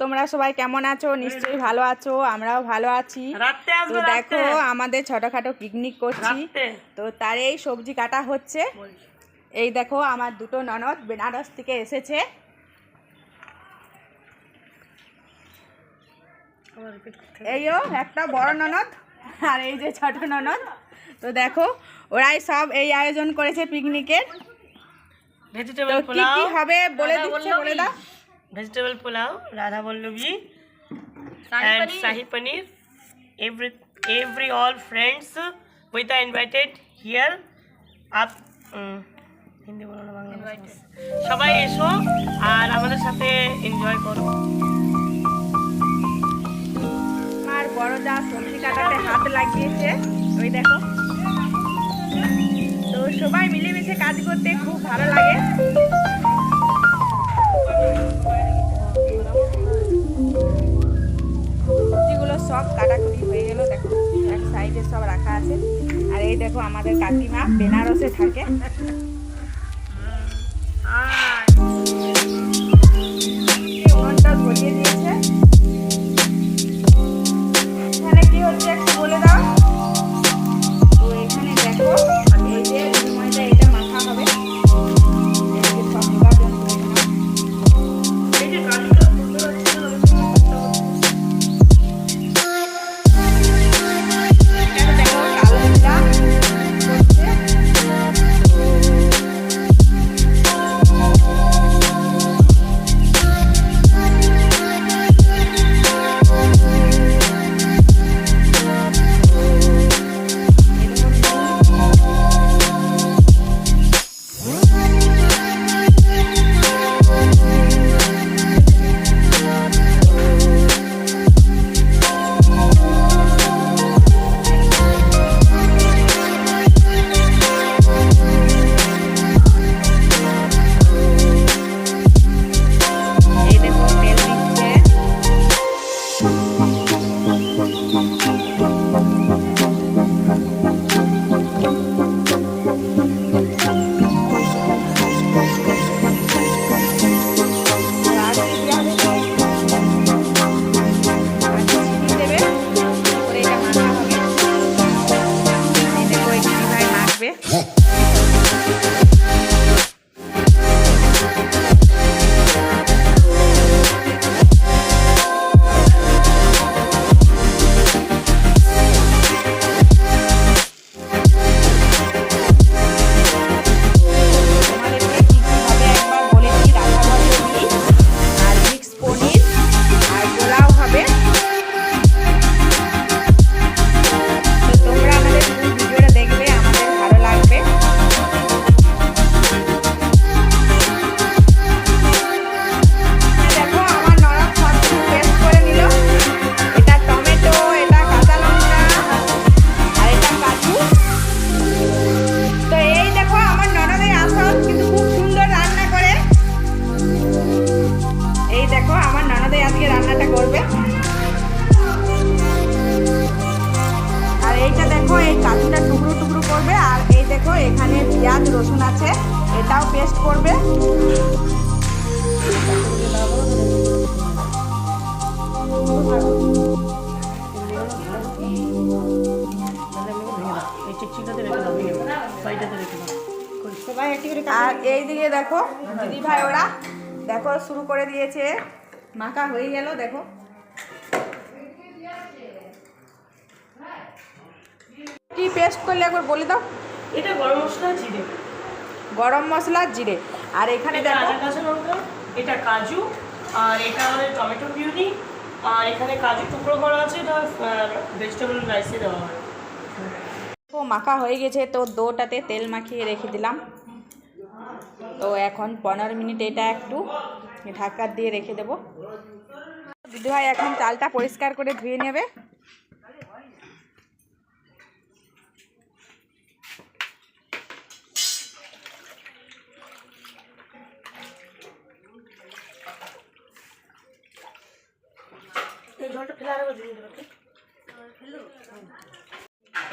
তোমরা সবাই কেমন আছো? নিশ্চয়ই ভালো আছো আমরাও ভালো আছি। তো দেখো আমাদের ছোটখাটো পিকনিক করছি। তো তার এই সবজি কাটা হচ্ছে। এই দেখো আমার দুটো ননদ বেনারস থেকে এসেছে। এইও একটা বড় ননদ আর এই যে ছোট ননদ। তো দেখো ওরাই সব এই আয়োজন করেছে পিকনিকের তো কি কি হবে বলে দিচ্ছে বলে দাও। Vegetable pulao radhaballabhi shahi and paneer. shahi paneer. Every every all friends with are invited here up um, Hindi বলো না বাংলা। সবাই এসো আর আমাদের সাথে এনজয় করো আমার বড় যা সবজি কাটাতে হাত লাগিয়েছে ওই দেখো তো সবাই মিলেমিশে কাজ করতে খুব ভালো লাগে দেখো আমাদের কাকিমা বেনারসে থাকে। আর এই দিকে দেখো দিদি ভাই ওরা দেখো শুরু করে দিয়েছে। মাখা হয়ে গেল দেখো। কি পেস্ট করলে একবার বলে দাও? এটা গরম মশলা জিরে। গরম মশলা জিরে। আর এখানে দেখো কাঁচা লঙ্কা এটা কাজু আর এটা আমাদের টমেটো পিউরি আর এখানে কাজু টুকরো করা আছে এটা ভেজিটেবল রাইসে দেওয়া হয়। তো মাখা হয়ে গেছে তো দোটাতে তেল মাখিয়ে রেখে দিলাম। তো এখন পনেরো মিনিট এটা একটু ঢাকা দিয়ে রেখে দেবো। দিদিভাই এখন চালটা পরিষ্কার করে ধুয়ে নেবে।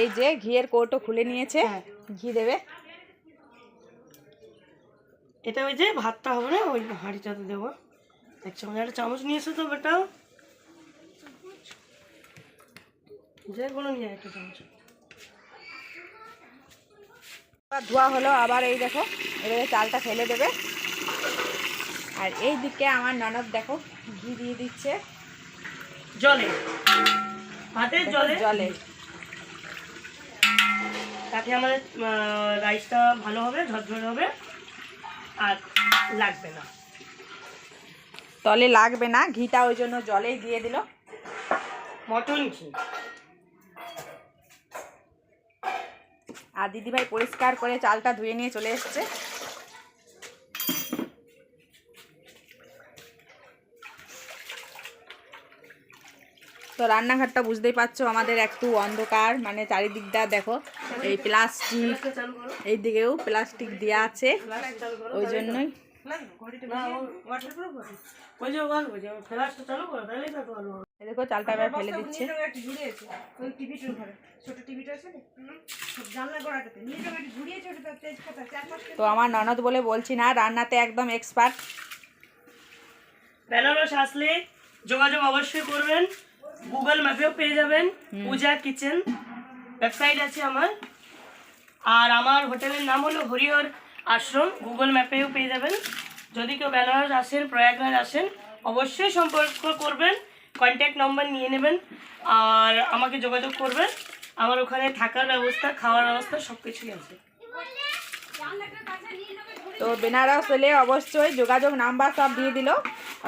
এই যে ঘিয়ের কৌটো খুলে নিয়েছে। হ্যাঁ। ঘি দেবে। এটা ওই যে ভাতটা হবে না? ওই হাঁড়িটাতে দেবো। এক চামচ একটা চামচ নিয়ে এসে তো বেটা। যে কোনো নিয়ে একটা চামচ। ধোয়া হলো আবার এই দেখো এবারে চালটা ফেলে দেবে। আর এই দিকে আমার ননদ দেখো ঘি দিয়ে দিচ্ছে। জলে। ভাতের জলে? জলে। তাতে আমাদের রাইসটা ভালো হবে ঝরঝরে হবে। আর লাগবে না। তলে লাগবে না ঘিটা ওই জন্য জলেই দিয়ে দিল। মটন ঘি। আর দিদিভাই পরিষ্কার করে চালটা ধুয়ে নিয়ে চলে এসছে। তো রান্নাঘরটা বুঝতেই পারছ, আমাদের একটু অন্ধকার মানে চারিদিকটা দেখো, এই প্লাস্টিক, এই দিকেও প্লাস্টিক দেওয়া আছে, ওই জন্যই। দেখো, চালটা এবার ফেলে দিচ্ছে। তো আমার ননদ বলে বলছি না, রান্নাতে একদম এক্সপার্ট বেনারস আসলে যোগাযোগ অবশ্যই করবেন। গুগল ম্যাপেও পেয়ে যাবেন। পূজা কিচেন ওয়েবসাইট আছে আমার। আর আমার হোটেলের নাম হলো হরিহর আশ্রম। গুগল ম্যাপেও পেয়ে যাবেন। যদি কেউ বেনারস আসেন প্রয়াগরাজ আসেন অবশ্যই সম্পর্ক করবেন কন্ট্যাক্ট নম্বর নিয়ে নেবেন আর আমাকে যোগাযোগ করবেন। আমার ওখানে থাকার ব্যবস্থা খাওয়ার ব্যবস্থা সব কিছুই আছে তো বেনারস এলে অবশ্যই যোগাযোগ নাম্বার সব দিয়ে দিল।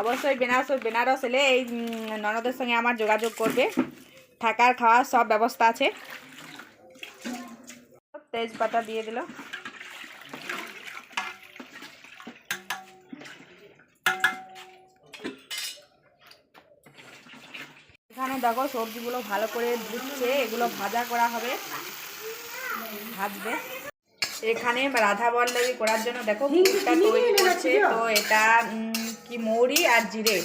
অবশ্যই বেনারস বেনারস এলে এই ননদের সঙ্গে আমার যোগাযোগ করবে। থাকার খাওয়ার সব ব্যবস্থা আছে। তেজপাতা দিয়ে দিল। এখানে দেখো সবজিগুলো ভালো করে ধুচ্ছে এগুলো ভাজা করা হবে। ভাজবে। এখানে রাধা বল্লভী করার জন্য দেখো পুরটা তৈরি করছে তো এটা কি মৌরি আর জিরে।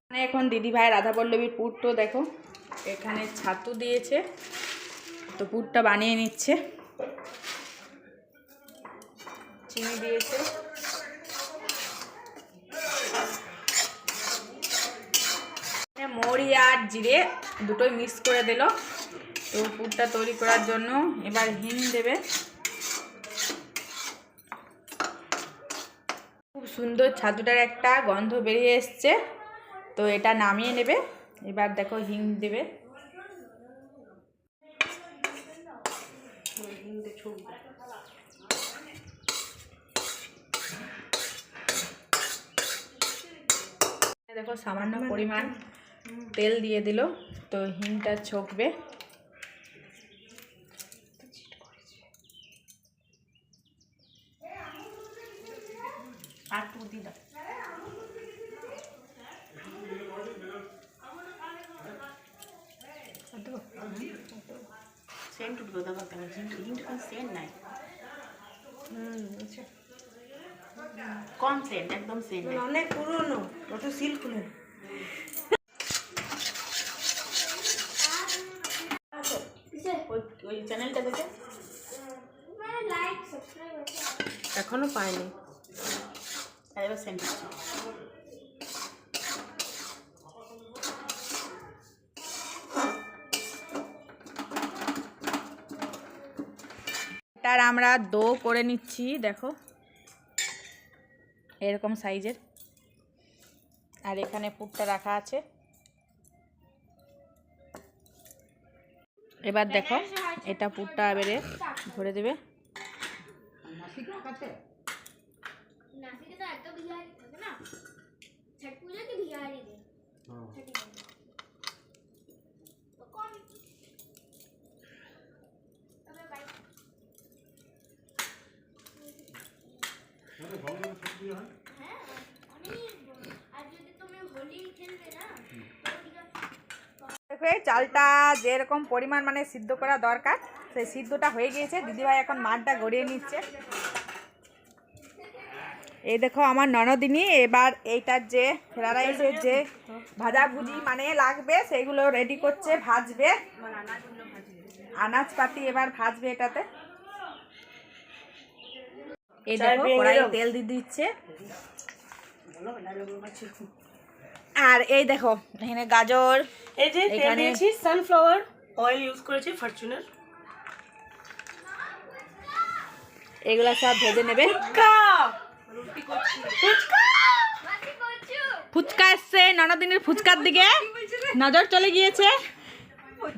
এখানে এখন দিদি ভাই রাধা বল্লভীর পুরটো দেখো এখানে ছাতু দিয়েছে। তো পুরটা বানিয়ে নিচ্ছে। চিনি দিয়েছে। মৌরি আর জিরে দুটোই মিক্স করে দিল। তো পুরটা তৈরি করার জন্য এবার হিং দেবে। সুন্দর ছাতুটার একটা গন্ধ বেরিয়ে এসছে। তো এটা নামিয়ে নেবে। এবার দেখো হিং দেবে। দেখো সামান্য পরিমাণ তেল দিয়ে দিল। তো হিংটা ছকবে আর টু দি দাও সেন্ট উঠবে দেখো কেন হিন্ট কোন সেন্ট নাই কম সেন্ট একদম সেন্ট অনেক পুরনো ওটা সিল খুলে ওই ওই চ্যানেলটা দেখে। এখনও পাইনি। আর এবার সেন্ট উঠছে আমরা দো করে নিচ্ছি দেখো। এরকম সাইজের। আর এখানে পুটটা রাখা আছে। এবার দেখো এটা পুটটা এবারে ভরে দেবে। না? হ্যাঁ, দেখো এই চালটা যেরকম পরিমাণ মানে সিদ্ধ করা দরকার সেই সিদ্ধটা হয়ে গিয়েছে। দিদিভাই এখন মাঠটা গড়িয়ে নিচ্ছে। এই দেখো আমার ননদিনী এবার এইটার যে ফ্রা যে ভাজাভুজি মানে লাগবে সেইগুলো রেডি করছে ভাজবে। আনাজপাতি এবার ভাজবে এটাতে। এই দেখো কড়াই তেল দিয়ে দিচ্ছে। আর এই দেখো এখানে গাজর এই যে তেল দিয়েছি সানফ্লাওয়ার অয়েল ইউজ করেছি ফরচুনার এগুলো সব ভেজে নেবে। ফুচকা! এসছে ননদিনের ফুচকার দিকে। নজর চলে গিয়েছে।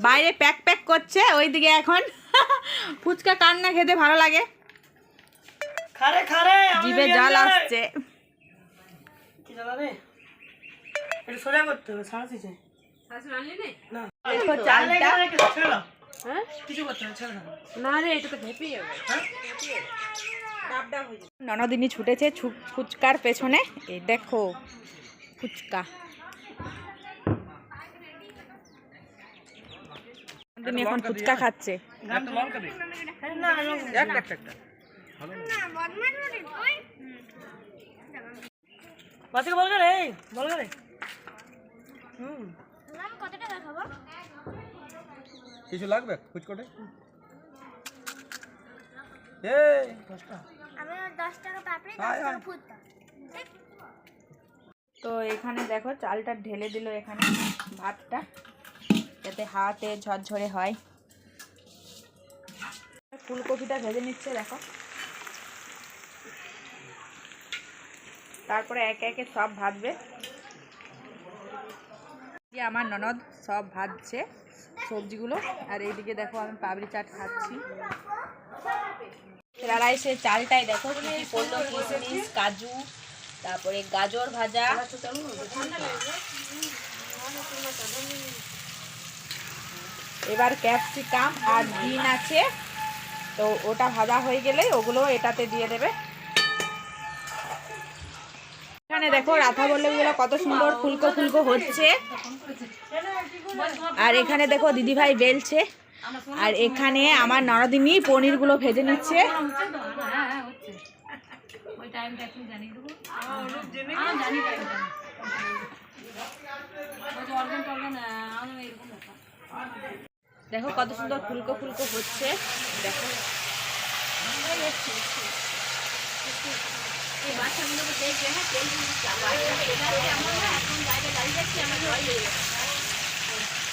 বাইরে প্যাক প্যাক করছে ওইদিকে এখন। ফুচকা কান্না খেতে ভালো লাগে? খারে খারে আমি জিভে জল আসছে। কি সোজা করতে হবে সাড়ে ননদিনী ছুটেছে ফুচকার পেছনে। এই দেখো ফুচকা। ননদিনী এখন ফুচকা খাচ্ছে। বল করে বল করে হুম কত টাকা খাব কিছু লাগবে ফুচকটে এই আমি দশ টাকা পাপড়ি আয়, আয়। ফুটতাম তো এখানে দেখো চালটা ঢেলে দিল এখানে ভাতটা যাতে হাতে ঝরঝরে হয়। ফুলকপিটা ভেজে নিচ্ছে দেখো। তারপরে একে একে সব ভাজবে। যে আমার ননদ সব ভাজছে সবজিগুলো। আর এইদিকে দেখো আমি পাবড়ি চাট খাচ্ছি। রাইসে চালটাই দেখো কি পড়ল কিশমিশ কাজু তারপরে গাজর ভাজা। এবার ক্যাপসিকাম আর বিন আছে। তো ওটা ভাজা হয়ে গেলে ওগুলো এটাতে দিয়ে দেবে। এখানে দেখো, রাধা বল্লভীগুলো কত সুন্দর ফুলকো ফুলকো হচ্ছে। আর এখানে দেখো, দিদিভাই বেলছে। আর এখানে আমার নরদিনী পনিরগুলো ভেজে নিচ্ছে। দেখো কত সুন্দর ফুলকো ফুলকো হচ্ছে। দেখো।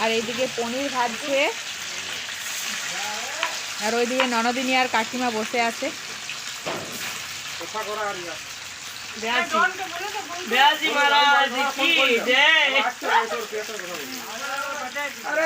আর এইদিকে পনির ভাজছে। আর ওইদিকে ননদিনী আর কাকিমা বসে আছে। ব্যাসি। মহারাজ কি জয়। अरे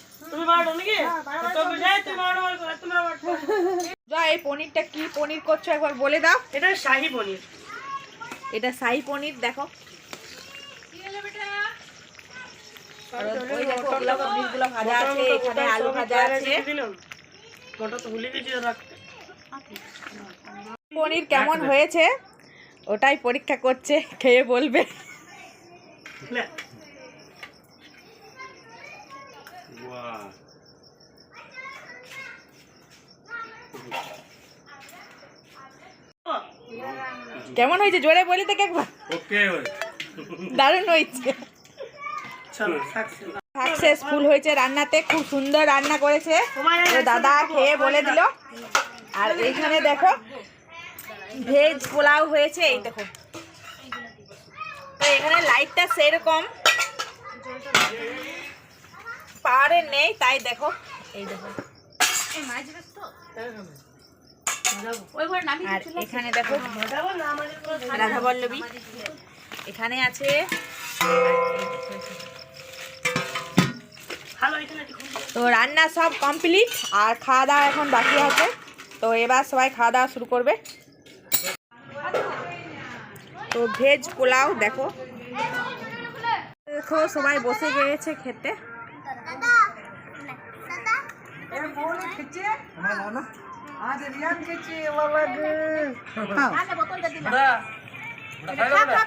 তুমি বারোটা নাকি? তো বুঝাই তুই বারোটা বার কর তুমি বারোটা যা এই পনিরটা কি পনির করছ একবার বলে দাও। এটা শাহি পনির। এটা সাই পনির দেখো। ভাজা আছে এখানে আলু ভাজা আছে। পনির কেমন হয়েছে? ওটাই পরীক্ষা করছে খেয়ে বলবে। কেমন হয়েছে? জোরে বলি থেকে একবার। দারুণ হয়েছে। চলো সাকসেসফুল হয়েছে রান্নাতে খুব সুন্দর রান্না করেছে। দাদা খেয়ে বলে দিল। আর এইখানে দেখো ভেজ পোলাও হয়েছে এই দেখো। তো এখানে লাইটটা সেরকম। পাওয়ারের নেই তাই দেখো। এই দেখো। আর এখানে দেখো রাধা এখানে আছে তো রান্না সব কমপ্লিট আর খাওয়া দাওয়া এখন বাকি আছে। তো এবার সবাই খাওয়া দাওয়া শুরু করবে। তো ভেজ পোলাও দেখো। দেখো সবাই বসে গিয়েছে খেতে। দাদা